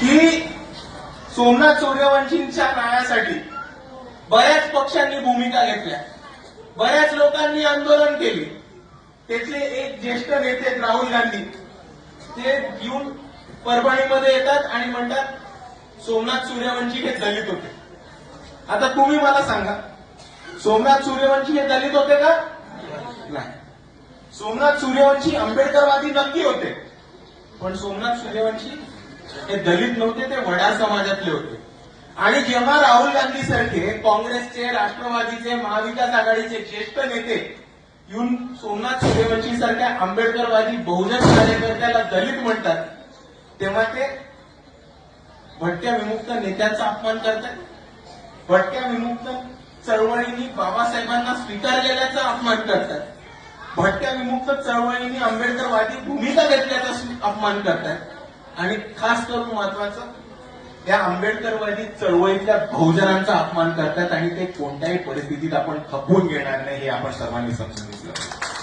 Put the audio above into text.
की सोमनाथ सूर्यवंशींच्या न्यायासाठी बऱ्याच पक्षांनी भूमिका घेतल्या. बऱ्याच लोकांनी आंदोलन केले. त्यातले एक ज्येष्ठ नेते राहुल गांधी ते येऊन परभणीमध्ये येतात आणि म्हणतात सोमनाथ सूर्यवंशी हे दलित होते. आता तुम्ही मला सांगा सोमनाथ सूर्यवंशी हे दलित होते का? नाही. सोमनाथ सूर्यवंशी आंबेडकरवादी नक्की होते. पण सोमनाथ सूर्यवंशी हे दलित नव्हते ते वडा समाजातले होते. आणि जेव्हा राहुल गांधी सारखे काँग्रेसचे राष्ट्रवादीचे महाविकास आघाडीचे ज्येष्ठ नेते येऊन सोमनाथ सूर्यवंशी सारख्या आंबेडकरवादी बहुजन कार्यकर्त्याला दलित म्हणतात तेव्हा ते भटक्या विमुक्त नेत्यांचा अपमान करतात. भटक्या विमुक्त चळवळींनी बाबासाहेबांना स्वीकारलेल्याचा अपमान करतात. भटक्या विमुक्त चळवळींनी आंबेडकरवादी भूमिका घेतल्याचा अपमान करतात. आणि खास करून महत्वाचं या आंबेडकरवादी चळवळीतल्या बहुजनांचा अपमान करतात आणि ते कोणत्याही परिस्थितीत आपण खपवून घेणार नाही हे आपण सर्वांनी समजून घेतलं